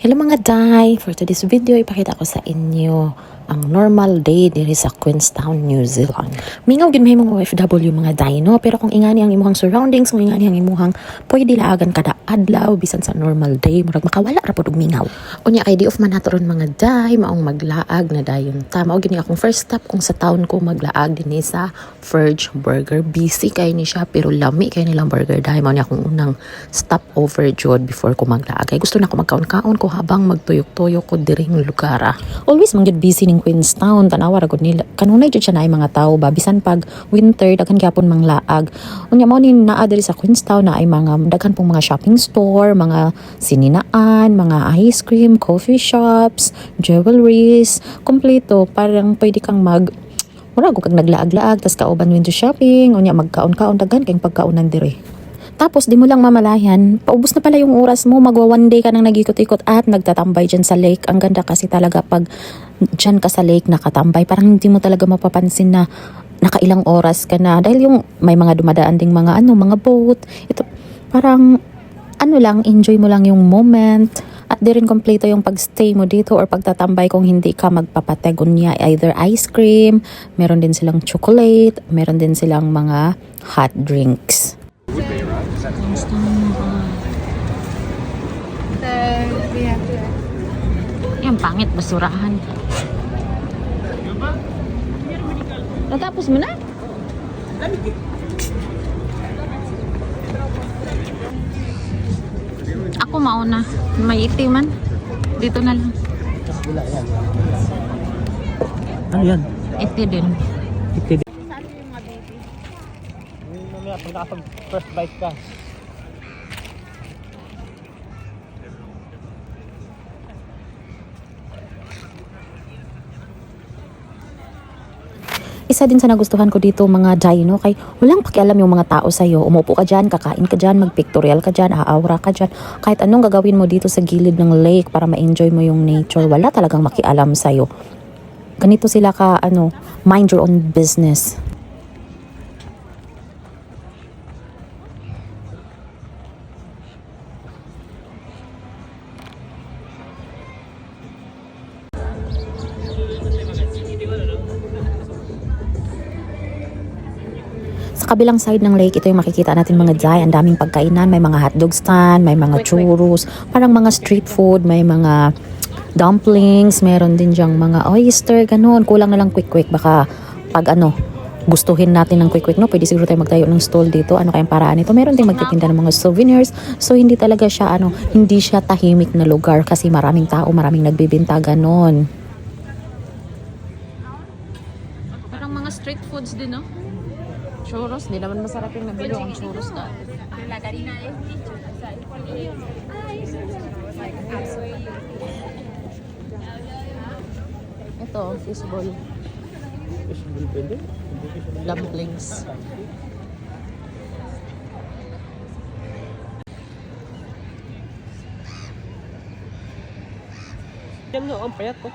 Hello mga day! For today's video, ipakita ko sa inyo ang normal day diri sa Queenstown, New Zealand. Mingaw gid may mga OFW mga day, no? Pero kung ingani ang imuhang surroundings, kung ingani ang imuhang pwede laagan kada adlaw bisan sa normal day, murag makawala ra pud og mingaw. Unya di off man nato ron mga day, maong maglaag na dayon ta. Mao gini akong first stop kung sa town ko maglaag dinhi sa Verge Burger. Busy kay ni siya pero lami kay nilang burger dahil mao ni akong unang stop over jud before ko maglaag. Kay gusto na ako magkaon-kaon ko habang magtuyok-tuyok ko diring lugar. ah. Always man gyud busy ning Queenstown, tanawa ra gud nila. Kanunay jud siya na mga tawo ba bisan pag winter daghan gyapon manglaag. Unya mao ni naa diri sa Queenstown na ay mga daghan pong mga shopping store, mga sininaan, mga ice cream, coffee shops, jewelries, kompleto parang pwede kang mag wala kag naglaag-laag tas kauban window shopping unya magkaon-kaon daghan kay pagkaonan dire. Tapos di mo lang mamalayan, paubos na pala yung oras mo, magwa one day ka nang nagikot-ikot at nagtatambay dyan sa lake. Ang ganda kasi talaga pag dyan ka sa lake nakatambay, parang hindi mo talaga mapapansin na nakailang oras ka na. Dahil yung may mga dumadaan ding mga ano, mga boat. Ito parang ano lang, enjoy mo lang yung moment. At di rin kompleto yung pagstay mo dito or pagtatambay kung hindi ka magpapatag niya either ice cream, meron din silang chocolate, meron din silang mga hot drinks. Yung pangit, basurahan. Natapos mo na? Ako mauna. May itiman. Dito na lang. Ano yan? Iti din. Itid. Saan yung mga baby? Mamaya pag nakapag first bite ka. Isa din sa nagustuhan ko dito mga dino kay walang pakialam yung mga tao sa'yo. Umupo ka dyan, kakain ka dyan, magpictorial ka dyan, aawra ka dyan. Kahit anong gagawin mo dito sa gilid ng lake para ma-enjoy mo yung nature, wala talagang makialam sa'yo. Ganito sila ka, ano, mind your own business. Kabilang side ng lake, ito yung makikita natin mga jay. Ang daming pagkainan. May mga hotdog stand, may mga churros, parang mga street food, may mga dumplings, meron din dyang mga oyster, ganun. Kulang na lang quick-quick. Baka pag ano, gustuhin natin ng quick-quick, no? Pwede siguro tayo magtayo ng stall dito. Ano kayang paraan nito? Meron ding magtitinda ng mga souvenirs. So, hindi talaga siya, ano, hindi siya tahimik na lugar kasi maraming tao, maraming nagbibinta, ganun. Parang mga street foods din, no? Churros, di naman masarap yung nabilo ang churros na. La Karina es. Ito, fishball, Fish will pwede. dumplings. Yan no, ang payat ko.